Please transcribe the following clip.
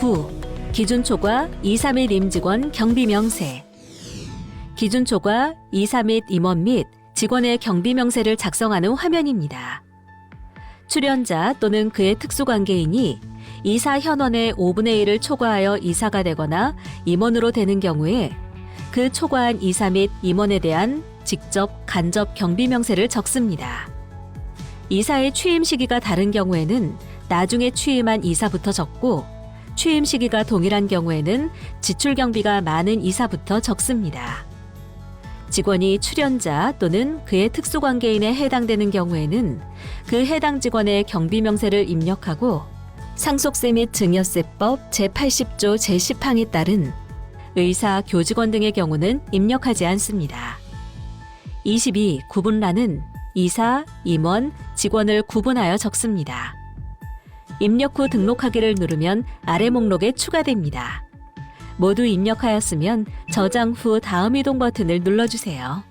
9. 기준초과 2, 3일 임직원 경비 명세. 기준초과 2, 3일 임원 및 직원의 경비 명세를 작성하는 화면입니다. 출연자 또는 그의 특수관계인이 이사 현원의 5분의 1을 초과하여 이사가 되거나 임원으로 되는 경우에 그 초과한 이사 및 임원에 대한 직접 간접 경비 명세를 적습니다. 이사의 취임 시기가 다른 경우에는 나중에 취임한 이사부터 적고 취임 시기가 동일한 경우에는 지출 경비가 많은 이사부터 적습니다. 직원이 출연자 또는 그의 특수관계인에 해당되는 경우에는 그 해당 직원의 경비 명세를 입력하고 상속세 및 증여세법 제80조 제10항에 따른 의사, 교직원 등의 경우는 입력하지 않습니다. 22. 구분란은 이사, 임원, 직원을 구분하여 적습니다. 입력 후 등록하기를 누르면 아래 목록에 추가됩니다. 모두 입력하였으면 저장 후 다음 이동 버튼을 눌러주세요.